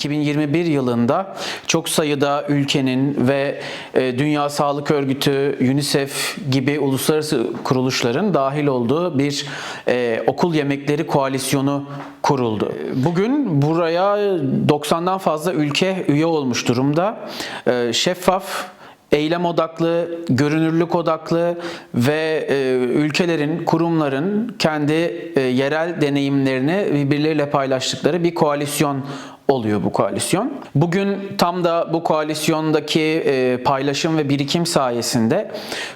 2021 yılında çok sayıda ülkenin ve e, Dünya Sağlık Örgütü, UNICEF gibi uluslararası kuruluşların dahil olduğu bir e, okul yemekleri koalisyonu kuruldu. Bugün buraya 90'dan fazla ülke üye olmuş durumda. E, şeffaf eylem odaklı, görünürlük odaklı ve e, ülkelerin, kurumların kendi e, yerel deneyimlerini birbirleriyle paylaştıkları bir koalisyon oluyor bu koalisyon. Bugün tam da bu koalisyondaki e, paylaşım ve birikim sayesinde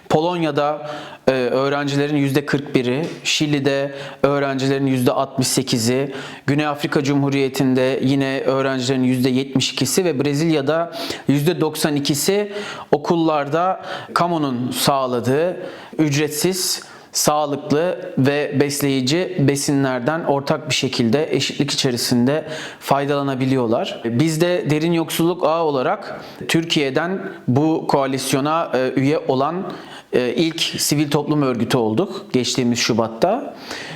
Polonya'da e, öğrencilerin %41'i, Şili'de öğrencilerin %68'i, Güney Afrika Cumhuriyeti'nde yine öğrencilerin %72'si ve Brezilya'da %92'si okullarda kamunun sağladığı ücretsiz sağlıklı ve besleyici besinlerden ortak bir şekilde eşitlik içerisinde faydalanabiliyorlar. Biz de derin yoksulluk ağı olarak Türkiye'den bu koalisyona e, üye olan e, ilk sivil toplum örgütü olduk geçtiğimiz Şubat'ta.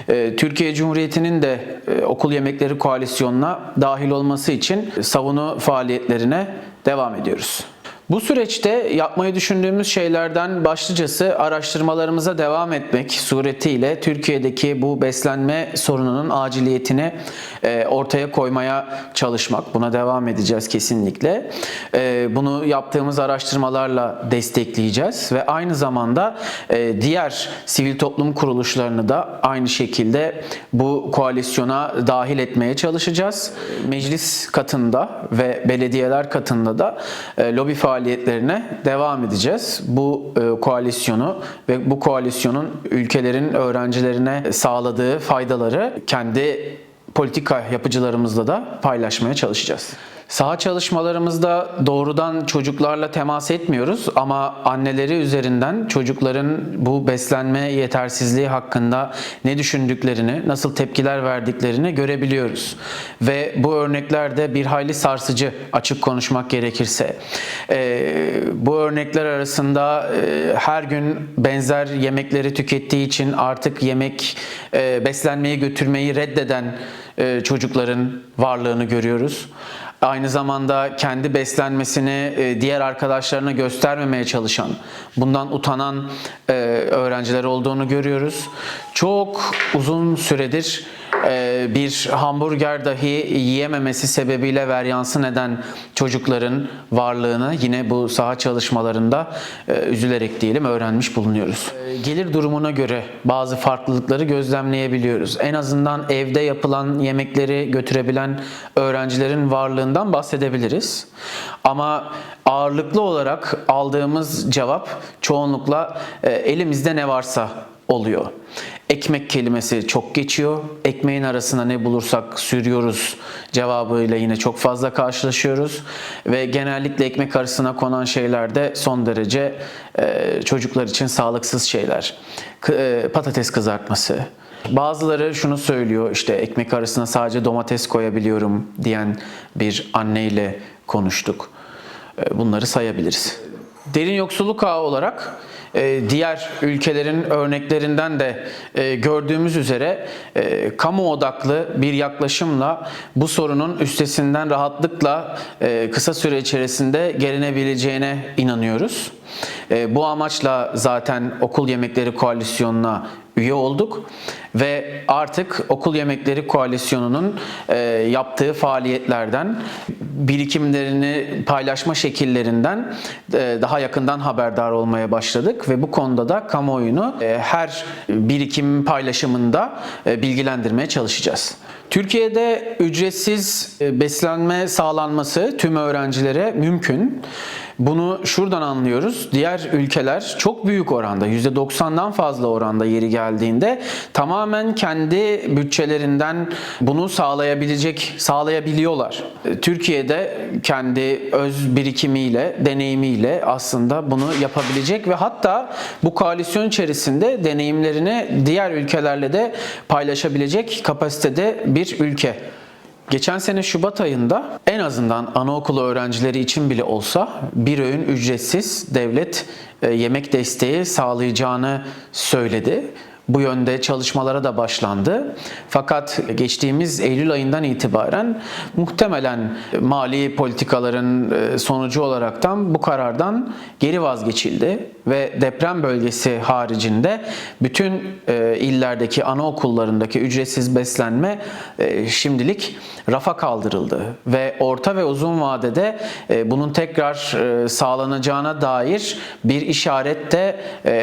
E, Türkiye Cumhuriyeti'nin de okul yemekleri koalisyonuna dahil olması için savunu faaliyetlerine devam ediyoruz. Bu süreçte yapmayı düşündüğümüz şeylerden başlıcası araştırmalarımıza devam etmek suretiyle Türkiye'deki bu beslenme sorununun aciliyetini e, ortaya koymaya çalışmak. Buna devam edeceğiz kesinlikle. E, Bunu yaptığımız araştırmalarla destekleyeceğiz ve aynı zamanda e, diğer sivil toplum kuruluşlarını da aynı şekilde bu koalisyona dahil etmeye çalışacağız. Meclis katında ve belediyeler katında da lobi faaliyetlerine devam edeceğiz. Bu e, koalisyonu ve bu koalisyonun ülkelerin öğrencilerine sağladığı faydaları kendi politika yapıcılarımızla da paylaşmaya çalışacağız. Saha çalışmalarımızda doğrudan çocuklarla temas etmiyoruz ama anneleri üzerinden çocukların bu beslenme yetersizliği hakkında ne düşündüklerini, nasıl tepkiler verdiklerini görebiliyoruz. Ve bu örnekler de bir hayli sarsıcı açık konuşmak gerekirse. Ee, bu örnekler arasında e, her gün benzer yemekleri tükettiği için artık yemek e, beslenmeyi götürmeyi reddeden e, çocukların varlığını görüyoruz. Aynı zamanda kendi beslenmesini e, diğer arkadaşlarına göstermemeye çalışan, bundan utanan e, öğrenciler olduğunu görüyoruz. Çok uzun süredir bir hamburger dahi yiyememesi sebebiyle veryansın eden çocukların varlığını yine bu saha çalışmalarında e, üzülerek diyelim öğrenmiş bulunuyoruz. E, Gelir durumuna göre bazı farklılıkları gözlemleyebiliyoruz. En azından evde yapılan yemekleri götürebilen öğrencilerin varlığından bahsedebiliriz. Ama ağırlıklı olarak aldığımız cevap çoğunlukla e, elimizde ne varsa oluyor. Ekmek kelimesi çok geçiyor. Ekmeğin arasına ne bulursak sürüyoruz cevabıyla yine çok fazla karşılaşıyoruz. Ve genellikle ekmek arasına konan şeyler de son derece e, çocuklar için sağlıksız şeyler. E, patates kızartması, Bazıları şunu söylüyor işte ekmek arasına sadece domates koyabiliyorum diyen bir anneyle konuştuk. E, Bunları sayabiliriz. Derin yoksulluk ağı olarak e, diğer ülkelerin örneklerinden de e, gördüğümüz üzere e, kamu odaklı bir yaklaşımla bu sorunun üstesinden rahatlıkla kısa süre içerisinde gelinebileceğine inanıyoruz. Bu amaçla zaten okul yemekleri koalisyonuna üye olduk ve artık okul yemekleri koalisyonunun e, yaptığı faaliyetlerden birikimlerini paylaşma şekillerinden e, daha yakından haberdar olmaya başladık ve bu konuda da kamuoyunu e, her birikim paylaşımında bilgilendirmeye çalışacağız. Türkiye'de ücretsiz beslenme sağlanması tüm öğrencilere mümkün. Bunu şuradan anlıyoruz. Diğer ülkeler çok büyük oranda %90'dan fazla oranda yeri geldiğinde tamamen kendi bütçelerinden bunu sağlayabilecek sağlayabiliyorlar. E, Türkiye'de kendi öz birikimiyle, deneyimiyle aslında bunu yapabilecek ve hatta bu koalisyon içerisinde deneyimlerini diğer ülkelerle de paylaşabilecek kapasitede bir ülke. Geçen sene Şubat ayında en azından anaokulu öğrencileri için bile olsa bir öğün ücretsiz devlet e, yemek desteği sağlayacağını söyledi. Bu yönde çalışmalara da başlandı. Fakat geçtiğimiz Eylül ayından itibaren muhtemelen mali politikaların e, sonucu olaraktan bu karardan geri vazgeçildi ve deprem bölgesi haricinde bütün e, illerdeki anaokullarındaki ücretsiz beslenme e, şimdilik rafa kaldırıldı ve orta ve uzun vadede bunun tekrar sağlanacağına dair bir işaret de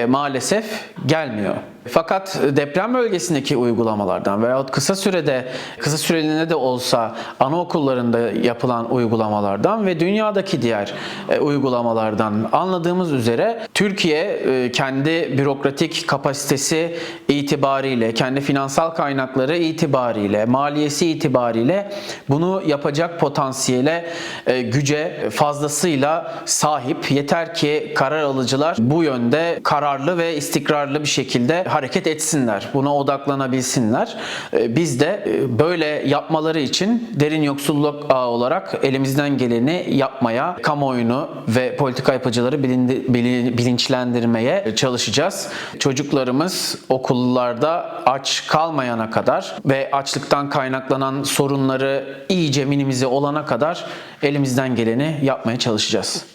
maalesef gelmiyor. Fakat deprem bölgesindeki uygulamalardan veyahut kısa sürede, kısa süreliğine de olsa anaokullarında yapılan uygulamalardan ve dünyadaki diğer e, uygulamalardan anladığımız üzere Türkiye e, kendi bürokratik kapasitesi itibariyle, kendi finansal kaynakları itibariyle, maliyesi itibariyle bunu yapacak potansiyele, e, güce fazlasıyla sahip. Yeter ki karar alıcılar bu yönde kararlı ve istikrarlı bir şekilde hareket etsinler. Buna odaklanabilsinler. E, Biz de e, böyle yapmaları için derin yoksulluk ağı olarak elimizden geleni yapmaya, kamuoyunu ve politika yapıcıları bilinçlendirmeye çalışacağız. Çocuklarımız okullarda aç kalmayana kadar ve açlıktan kaynaklanan sorunları iyice minimize olana kadar elimizden geleni yapmaya çalışacağız.